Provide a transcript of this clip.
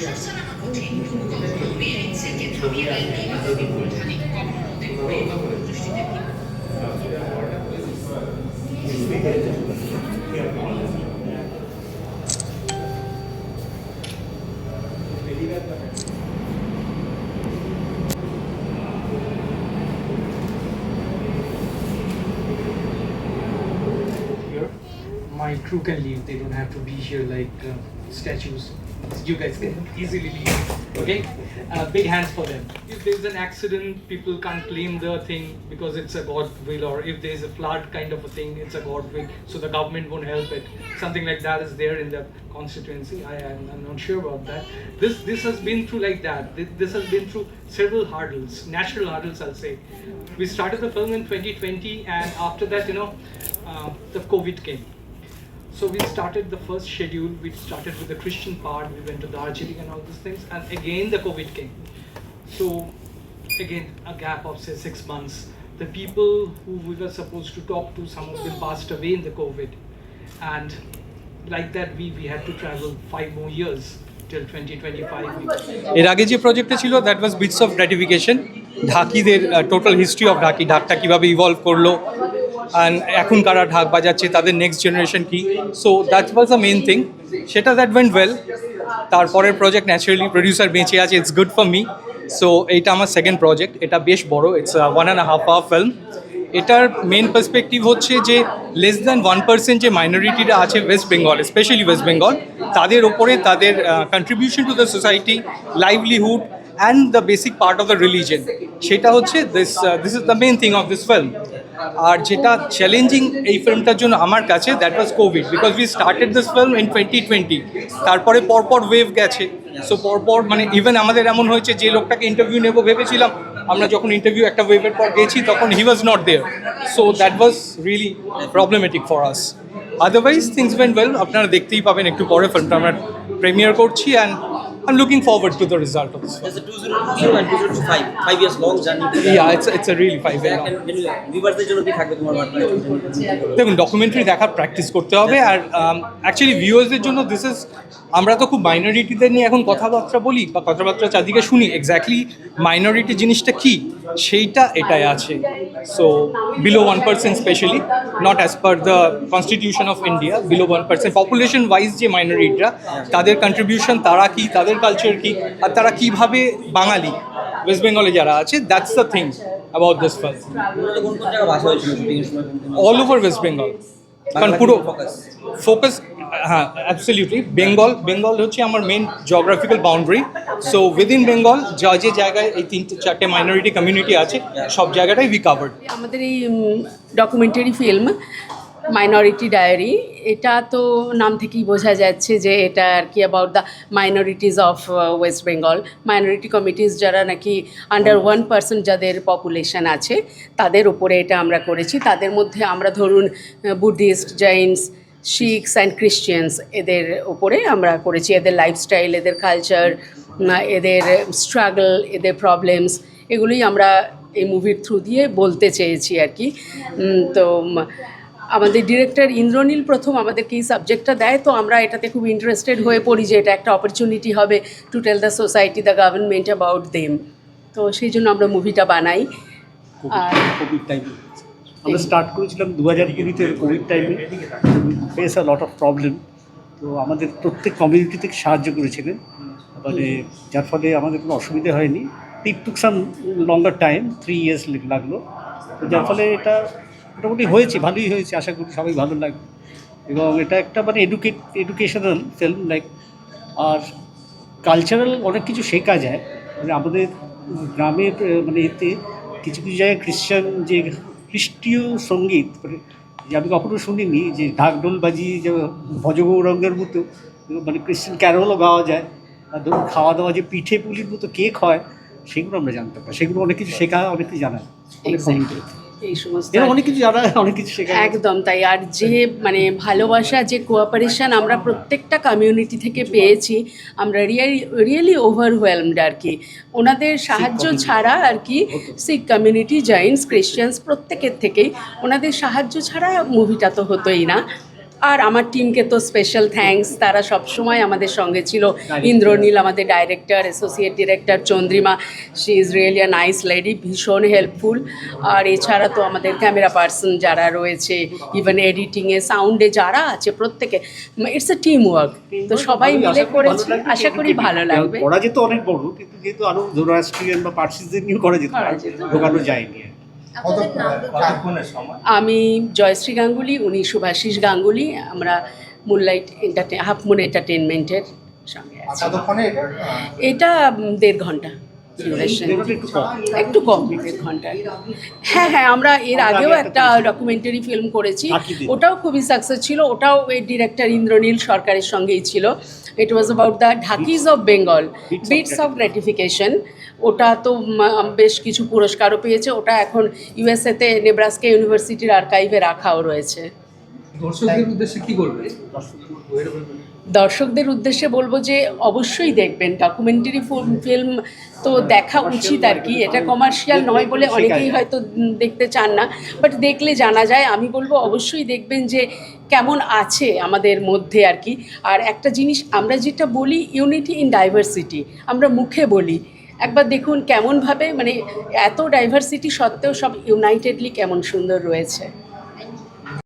실천하고 My crew can leave, they don't have to be here like uh, statues. You guys can easily leave. Okay? Uh, big hands for them. If there's an accident, people can't claim the thing because it's a God will, or if there's a flood kind of a thing, it's a God will, so the government won't help it. Something like that is there in the constituency. I am not sure about that. This this has been through like that. This, this has been through several hurdles, natural hurdles, I'll say. We started the film in 2020, and after that, you know, uh, the COVID came. So we started the first schedule. We started with the Christian part. We went to Darjeeling and all these things, and again the COVID came. So again a gap of say six months. The people who we were supposed to talk to, some of them passed away in the COVID, and like that we we had to travel five more years till 2025. এর আগে যে প্রজেক্টটা ছিল that was beats of gratification ঢাকিদের total history of dhaki ঢাকটা কীভাবে evolve করলো and এখন কারা ঢাক বাজাচ্ছে, তাদের নেক্সট জেনারেশন কি? So that was the main thing সেটা দ্যাট ওয়েন্ট ওয়েল তারপরের প্রজেক্ট ন্যাচারালি প্রডিউসার বেঁচে আছে it's good for me so এইটা আমার সেকেন্ড প্রজেক্ট এটা বেশ বড় it's one and half hour film এটার মেন পার্সপেক্টিভ হচ্ছে যে লেস দ্যান ওয়ান পার্সেন্ট যে মাইনরিটিরা আছে West Bengal specially West Bengal তাদের ওপরে তাদের contribution to the society livelihood and the basic part of the religion সেটা হচ্ছে this this is the main thing of this film আর যেটা চ্যালেঞ্জিং এই ফিল্মটার জন্য আমার কাছে that was covid because we started this film in twenty twenty তারপরে পরপর ওয়েভ গেছে। সো পরপর মানে ইভেন আমাদের এমন হয়েছে, যে লোকটাকে ইন্টারভিউ নেব ভেবেছিলাম, আমরা যখন ইন্টারভিউ একটা ওয়েভের পর গেছি, তখন he was not there so that was really problematic for us otherwise things went well আপনারা দেখতেই পাবেন, একটু পরে ফিল্মটা আমরা প্রিমিয়ার করছি and am looking forward to the result of this There's a 2022 and 2025, five years long journey. Yeah, it's it's a really five year long. দেখুন documentary দেখার প্র্যাকটিস করতে হবে আর অ্যাকচুয়ালি ভিউয়ার্সদের জন্য দিস ইজ আমরা তো খুব মাইনরিটিদের নিয়ে এখন কথাবার্তা বলি বা কথাবার্তা চারদিকে শুনি এক্স্যাক্টলি মাইনরিটি জিনিসটা কি? সেইটা এটাই আছে। So below one percent specially not as per the constitution of India below one percent population wise যে মাইনরিটিরা তাদের কন্ট্রিবিউশন তারা কি তাদের কালচার কি আর তারা কীভাবে বাঙালি? ওয়েস্ট বেঙ্গলে যারা আছে that's the thing about this first all over West Bengal কারণ পুরো। ফোকাস হ্যাঁ অ্যাবসলিউটলি বেঙ্গল বেঙ্গল হচ্ছে আমার main geographical boundary so within Bengal যা যে জায়গায় এই তিনটে, চারটে মাইনরিটি কমিউনিটি আছে, সব জায়গাটাই উই আমাদের এই ডকুমেন্টারি ফিল্ম মাইনরিটি ডায়েরি এটা তো নাম থেকেই বোঝা যাচ্ছে যে এটা আর কি about the minorities of West Bengal minority committees যারা নাকি আন্ডার ওয়ান পার্সেন্ট যাদের পপুলেশন আছে, তাদের উপরে এটা আমরা করেছি। তাদের মধ্যে আমরা ধরুন Buddhists Jains Sikhs and Christians এদের ওপরে আমরা করেছি। এদের লাইফস্টাইল এদের কালচার এদের স্ট্রাগল এদের প্রবলেমস এগুলোই আমরা এই মুভির থ্রু দিয়ে বলতে চেয়েছি আর কি। তো আমাদের ডিরেক্টর ইন্দ্রনীল প্রথম আমাদেরকে এই সাবজেক্টটা দেয়। তো আমরা এটাতে খুব ইন্টারেস্টেড হয়ে পড়ি যে এটা একটা অপরচুনিটি হবে to tell the society the government about them তো সেই জন্য আমরা মুভিটা বানাই। আর আমরা স্টার্ট করেছিলাম দু হাজার কুড়িতে কোভিড টাইমে face a lot of problem তো আমাদের প্রত্যেক কমিউনিটি থেকে সাহায্য করেছিলেন। মানে যার ফলে আমাদের কোনো অসুবিধা হয়নি। It took some longer time three years লাগল। তো যার ফলে এটা মোটামুটি হয়েছে ভালোই হয়েছে। আশা করি সবাই ভালো লাগবে। এবং এটা একটা মানে এডুকেট এডুকেশনাল ফিল্ম লাইক আর কালচারাল অনেক কিছু শেখা যায়। মানে আমাদের গ্রামের মানে এতে কিছু কিছু জায়গায় খ্রিশ্চান যে খ্রিস্টীয় সংগীত মানে যে আমি কখনো শুনিনি যে ঢাকঢোল বাজি যে ভজগৌরঙ্গের মতো মানে ক্রিশ্চিয়ান ক্যারোলও গাওয়া যায় আর ধরুন খাওয়া দাওয়া যে পিঠে পুলির মতো কেক হয় সেগুলো আমরা জানতে পারি সেগুলো অনেক কিছু শেখা অনেক কিছু জানা অনেক। এই সমস্ত অনেক কিছু জানা অনেক কিছু শেখা একদম তাই। আর যে মানে ভালোবাসা যে কোঅপারেশন আমরা প্রত্যেকটা কমিউনিটি থেকে পেয়েছি আমরা রিয়েলি রিয়েলি ওভারওয়েলমড আর কি। ওনাদের সাহায্য ছাড়া আর কি শিখ কমিউনিটি জয়েন্টস ক্রিশ্চিয়ানস প্রত্যেকের থেকেই ওনাদের সাহায্য ছাড়া মুভিটা তো হতোই না। আর আমার টিমকে তো স্পেশাল থ্যাঙ্কস তারা সব সময় আমাদের সঙ্গে ছিল। ইন্দ্রনীল আমাদের director associate director Chandrima she is really a nice lady ভীষণ হেল্পফুল আর এছাড়া তো আমাদের ক্যামেরা পার্সন যারা রয়েছে ইভেন এডিটিংয়ে সাউন্ডে যারা আছে প্রত্যেকে ইটস এ টিম ওয়ার্ক তো সবাই মিলে করেছি আশা করি ভালো লাগবে। করা যেত অনেক বড় কিন্তু যেহেতু আরও জোরাস্ট্রিয়ান বা পার্সিসদের নিয়েও করা যেত ঢোকানো যায়নি। আমি জয়শ্রী গাঙ্গুলি উনি শুভাশিস গাঙ্গুলি আমরা মুনলাইট এন্টারটেন হাফ মুন এন্টারটেনমেন্টের সঙ্গে এটা দেড় ঘণ্টা। ডিউরেশন একটু কম একটু কম ঘণ্টা হ্যাঁ হ্যাঁ আমরা এর আগেও একটা ডকুমেন্টারি ফিল্ম করেছি। ওটাও খুবই সাকসেস ছিল। ওটাও এই ডিরেক্টর ইন্দ্রনীল সরকারের সঙ্গেই ছিল। It was about the dhakis of Bengal bits of gratification ওটা তো বেশ কিছু পুরস্কারও পেয়েছে। ওটা এখন ইউএসএতে নেব্রাস্কা ইউনিভার্সিটির আর্কাইভে রাখাও রয়েছে। দর্শকদের উদ্দেশ্যে কি বলবে? দর্শকদের উদ্দেশ্যে বলব যে অবশ্যই দেখবেন ডকুমেন্টারি ফিল্ম তো দেখা উচিত আর কি এটা কমার্শিয়াল নয় বলে অনেকেই হয়তো দেখতে চান না। বাট দেখলে জানা যায় আমি বলব অবশ্যই দেখবেন যে কেমন আছে আমাদের মধ্যে আর কি আর একটা জিনিস আমরা যেটা বলি ইউনিটি ইন ডাইভার্সিটি আমরা মুখে বলি। একবার দেখুন কেমনভাবে মানে এত ডাইভার্সিটি সত্ত্বেও সব ইউনাইটেডলি কেমন সুন্দর রয়েছে।